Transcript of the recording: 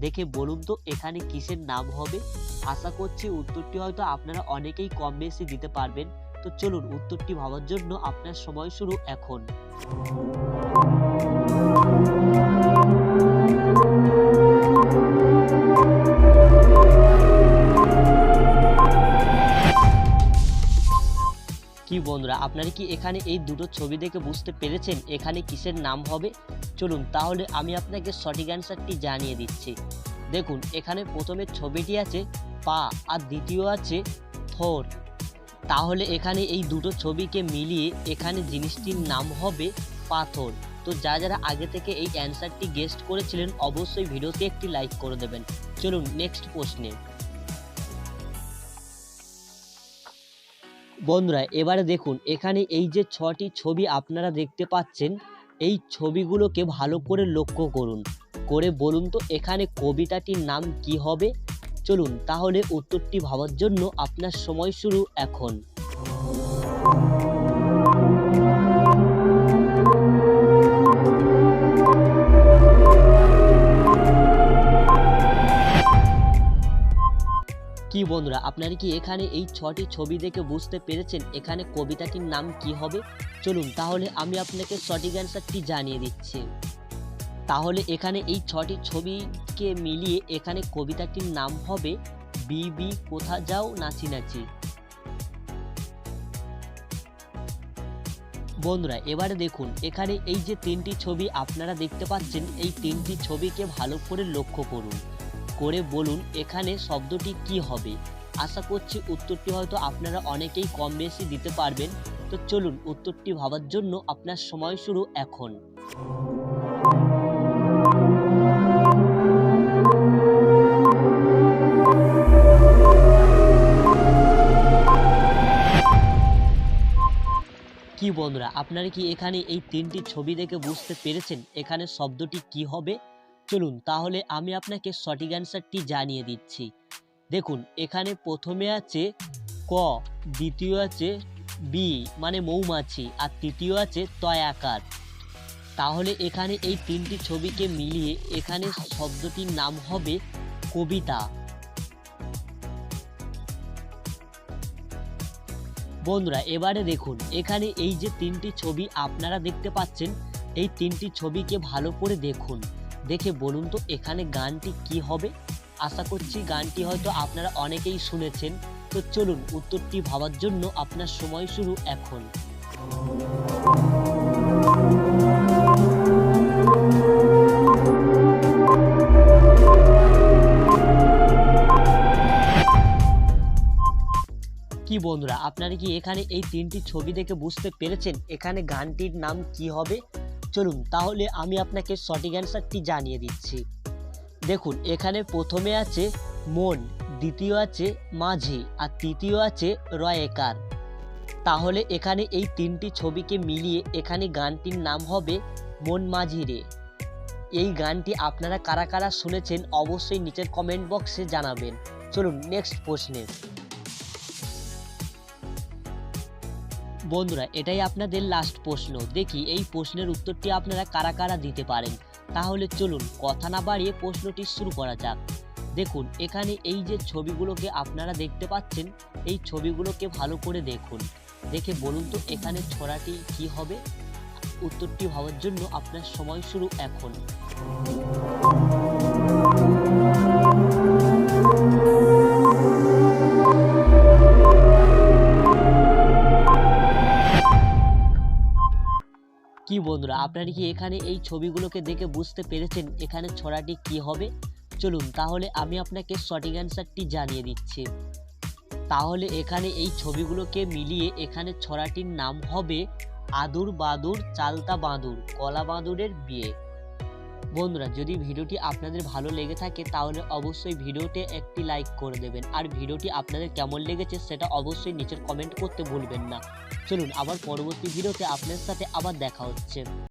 দেখে বলুন তো এখানে কিসের নাম হবে? আশা করছি উত্তরটি হয়তো আপনারা অনেকেই কম বেশি দিতে পারবেন। তো চলুন উত্তরটি ভাবার জন্য আপনার সময় শুরু এখন। আপনারা কি এখানে এই দুটো ছবি দেখে বুঝতে পেরেছেন এখানে কিসের নাম হবে? চলুন, তাহলে আমি আপনাকে সঠিক অ্যান্সারটি জানিয়ে দিচ্ছি। দেখুন, এখানে প্রথমে ছবিটি আছে, পা, আর দ্বিতীয় আছে, থর। তাহলে এখানে এই দুটো ছবিকে মিলিয়ে এখানে জিনিসটির নাম হবে পাথর। তো যা যারা আগে থেকে এই অ্যান্সারটি গেস্ট করেছিলেন, অবশ্যই ভিডিওতে একটি লাইক করে দেবেন। চলুন নেক্সট প্রশ্নে। বন্ধুরা, এবারে দেখুন, এখানে এই যে ছটি ছবি আপনারা দেখতে পাচ্ছেন, এই ছবিগুলোকে ভালো করে লক্ষ্য করুন। করে বলুন তো, এখানে কবিতাটির নাম কি হবে? চলুন, তাহলে উত্তরটি ভাবার জন্য আপনার সময় শুরু এখন। কি বন্ধুরা, আপনারা কি এখানে এই ছটি ছবি দেখে বুঝতে পেরেছেন এখানে কবিতাটির নাম কি হবে? চলুন তাহলে আমি আপনাকে সঠিক অ্যান্সারটি জানিয়ে দিচ্ছি। তাহলে এখানে এই ছটি ছবিকে মিলিয়ে এখানে কবিতাটির নাম হবে বিবি, কোথা যাও, নাচি নাচি। বন্ধুরা, এবারে দেখুন, এখানে এই যে তিনটি ছবি আপনারা দেখতে পাচ্ছেন, এই তিনটি ছবিকে ভালো করে লক্ষ্য করুন। করে বলুন এখানে শব্দটি কি হবে। আশা করছি উত্তরটি হয়তো আপনারা অনেকেই কম বেশি দিতে পারবেন। তো চলুন উত্তরটি ভাবার জন্য আপনার সময় শুরু এখন। কি বন্ধুরা, আপনারা কি এখানে এই তিনটি ছবি দেখে বুঝতে পেরেছেন এখানে শব্দটি কি হবে? চলুন তাহলে আমি আপনাকে সঠিক অ্যান্সারটি জানিয়ে দিচ্ছি। দেখুন, এখানে প্রথমে আছে ক, দ্বিতীয় আছে বি মানে মৌমাছি, আর তৃতীয় আছে তয়াকার তাহলে এখানে এই তিনটি ছবিকে মিলিয়ে এখানে শব্দটির নাম হবে কবিতা। বন্ধুরা, এবারে দেখুন, এখানে এই যে তিনটি ছবি আপনারা দেখতে পাচ্ছেন, এই তিনটি ছবিকে ভালো করে দেখুন। দেখে বলুন তো এখানে গানটি কি হবে? আশা করছি গানটি হয়তো আপনারা অনেকেই শুনেছেন। তো চলুন উত্তরটি ভাবার জন্য আপনার সময় শুরু এখন। কি বন্ধুরা, আপনারা কি এখানে এই তিনটি ছবি দেখে বুঝতে পেরেছেন এখানে গানটির নাম কি হবে? চলুন তাহলে আমি আপনাকে সঠিক অ্যান্সারটি জানিয়ে দিচ্ছি। দেখুন, এখানে প্রথমে আছে মন, দ্বিতীয় আছে মাঝি, আর তৃতীয় আছে রয়েকার। তাহলে এখানে এই তিনটি ছবিকে মিলিয়ে এখানে গানটির নাম হবে মন মাঝি রে। এই গানটি আপনারা কারা কারা শুনেছেন অবশ্যই নিচের কমেন্ট বক্সে জানাবেন। চলুন নেক্সট প্রশ্নে। বন্ধুরা, এটাই আপনাদের লাস্ট প্রশ্ন। দেখি, এই প্রশ্নের উত্তরটি আপনারা কারা কারা দিতে পারেন? তাহলে চলুন, কথা না বাড়িয়ে প্রশ্নটি শুরু করা যাক। দেখুন, এখানে এই যে ছবিগুলোকে আপনারা দেখতে পাচ্ছেন, এই ছবিগুলোকে ভালো করে দেখুন। দেখে বলুন তো, এখানে ছড়াটি কি হবে? উত্তরটি হওয়ার জন্য আপনার সময় শুরু এখন। বন্ধুরা, আপনারা কি এখানে এই ছবিগুলোকে দেখে বুঝতে পেরেছেন এখানে ছড়াটি কি হবে? চলুন তাহলে আমি আপনাকে সঠিক অ্যান্সারটি জানিয়ে দিচ্ছি। তাহলে এখানে এই ছবিগুলোকে মিলিয়ে এখানে ছড়াটির নাম হবে আদুর বাদুর চালতা বাঁদুর, কলা বাঁদুরের বিয়ে। বন্ধুরা, যদি ভিডিওটি আপনাদের ভালো লেগে থাকে, তাহলে অবশ্যই ভিডিওতে একটি লাইক করে দেবেন। আর ভিডিওটি আপনাদের কেমন লেগেছে, সেটা অবশ্যই নিচের কমেন্ট করতে ভুলবেন না। চলুন, আবার পরবর্তী ভিডিওতে আপনার সাথে আবার দেখা হচ্ছে।